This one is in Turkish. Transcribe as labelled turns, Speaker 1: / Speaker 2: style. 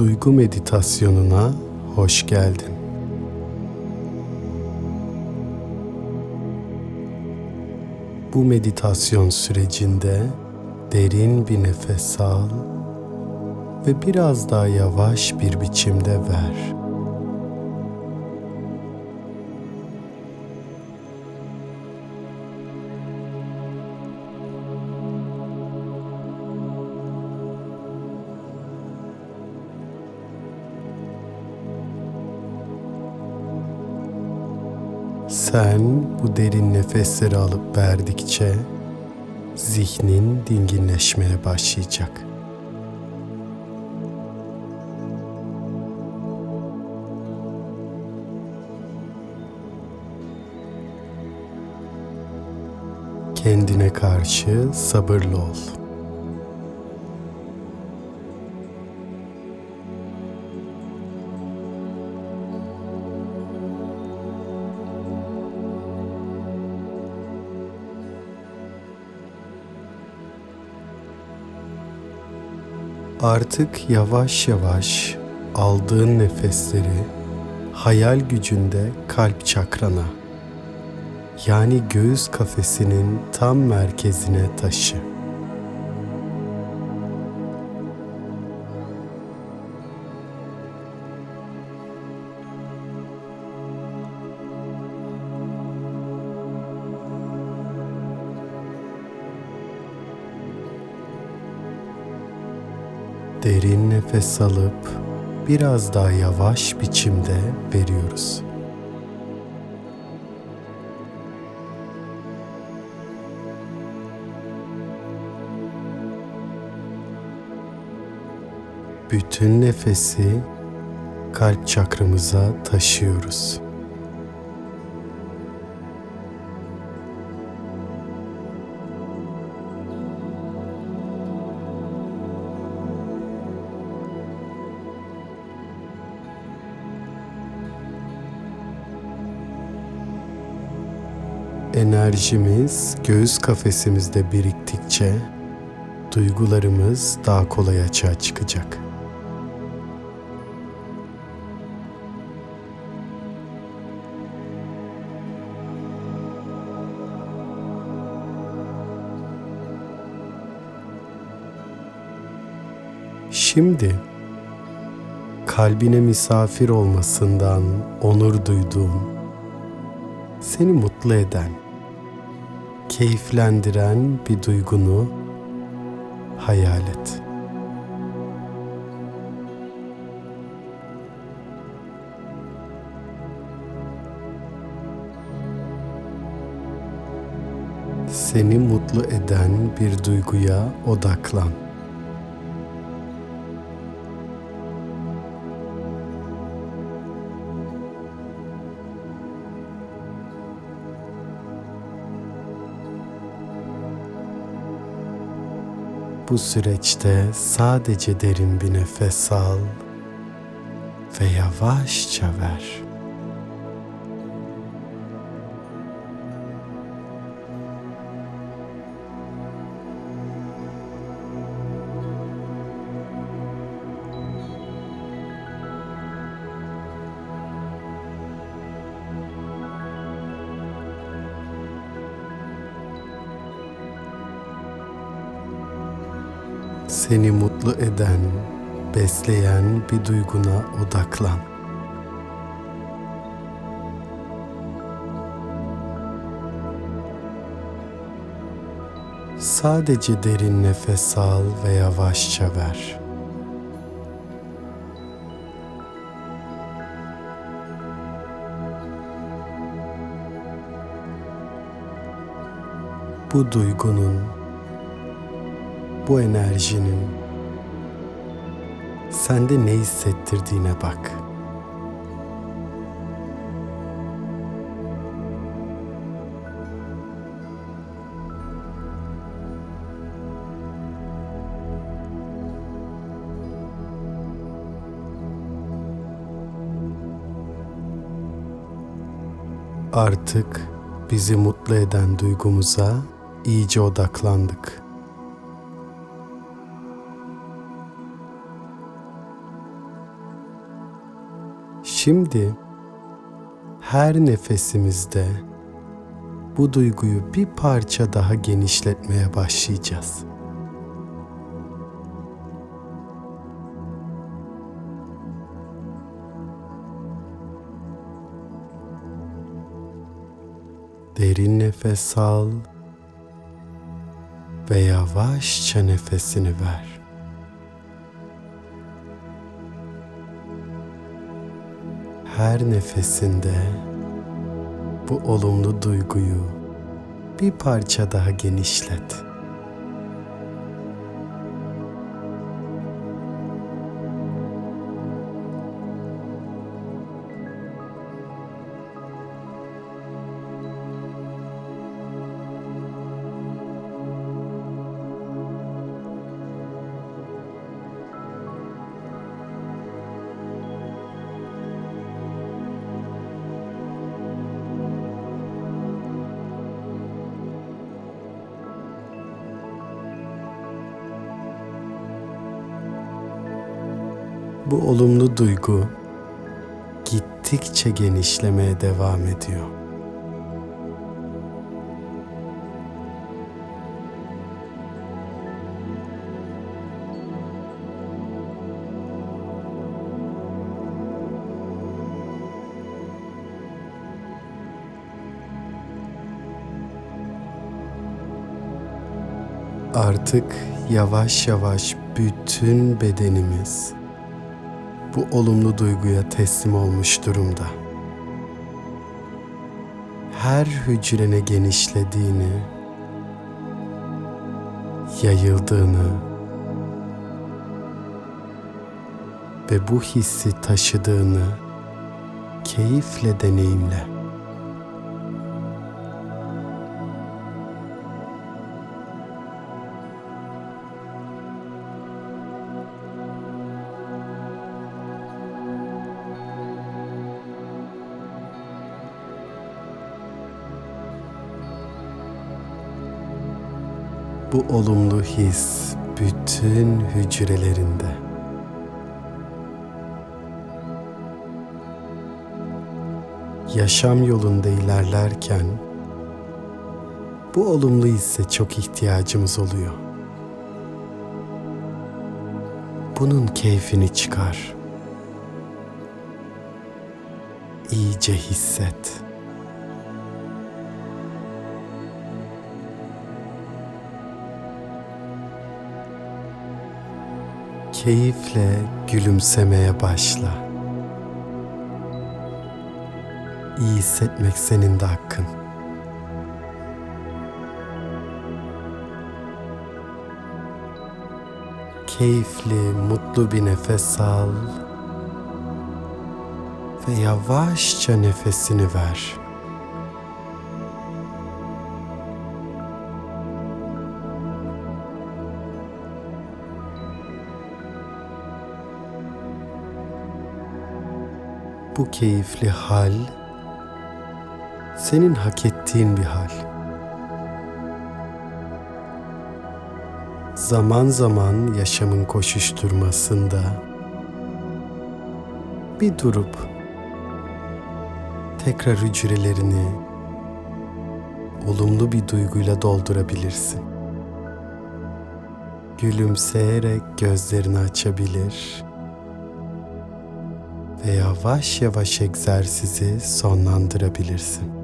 Speaker 1: Duygu meditasyonuna hoş geldin. Bu meditasyon sürecinde derin bir nefes al ve biraz daha yavaş bir biçimde ver. Sen bu derin nefesleri alıp verdikçe zihnin dinginleşmeye başlayacak. Kendine karşı sabırlı ol. Artık yavaş yavaş aldığın nefesleri hayal gücünde kalp çakrana yani göğüs kafesinin tam merkezine taşı. Derin nefes alıp biraz daha yavaş biçimde veriyoruz. Bütün nefesi kalp çakramıza taşıyoruz. Enerjimiz göğüs kafesimizde biriktikçe duygularımız daha kolay açığa çıkacak. Şimdi kalbine misafir olmasından onur duyduğun, seni mutlu eden, keyiflendiren bir duygunu hayal et. Seni mutlu eden bir duyguya odaklan. Bu süreçte sadece derin bir nefes al ve yavaşça ver. Seni mutlu eden, besleyen bir duyguna odaklan. Sadece derin nefes al ve yavaşça ver. Bu duygunun bu enerjinin sende ne hissettirdiğine bak. Artık bizi mutlu eden duygumuza iyice odaklandık. Şimdi her nefesimizde bu duyguyu bir parça daha genişletmeye başlayacağız. Derin nefes al ve yavaşça nefesini ver. Her nefesinde bu olumlu duyguyu bir parça daha genişlet. Bu olumlu duygu gittikçe genişlemeye devam ediyor. Artık yavaş yavaş bütün bedenimiz bu olumlu duyguya teslim olmuş durumda. Her hücrene genişlediğini, yayıldığını ve bu hissi taşıdığını keyifle deneyimle. Bu olumlu his bütün hücrelerinde. Yaşam yolunda ilerlerken bu olumlu hisse çok ihtiyacımız oluyor. Bunun keyfini çıkar. İyice hisset. Keyifle gülümsemeye başla. İyi hissetmek senin de hakkın. Keyifli, mutlu bir nefes al ve yavaşça nefesini ver. Bu keyifli hal senin hak ettiğin bir hal. Zaman zaman yaşamın koşuşturmasında bir durup tekrar hücrelerini olumlu bir duyguyla doldurabilirsin. Gülümseyerek gözlerini açabilir ve yavaş yavaş egzersizi sonlandırabilirsin.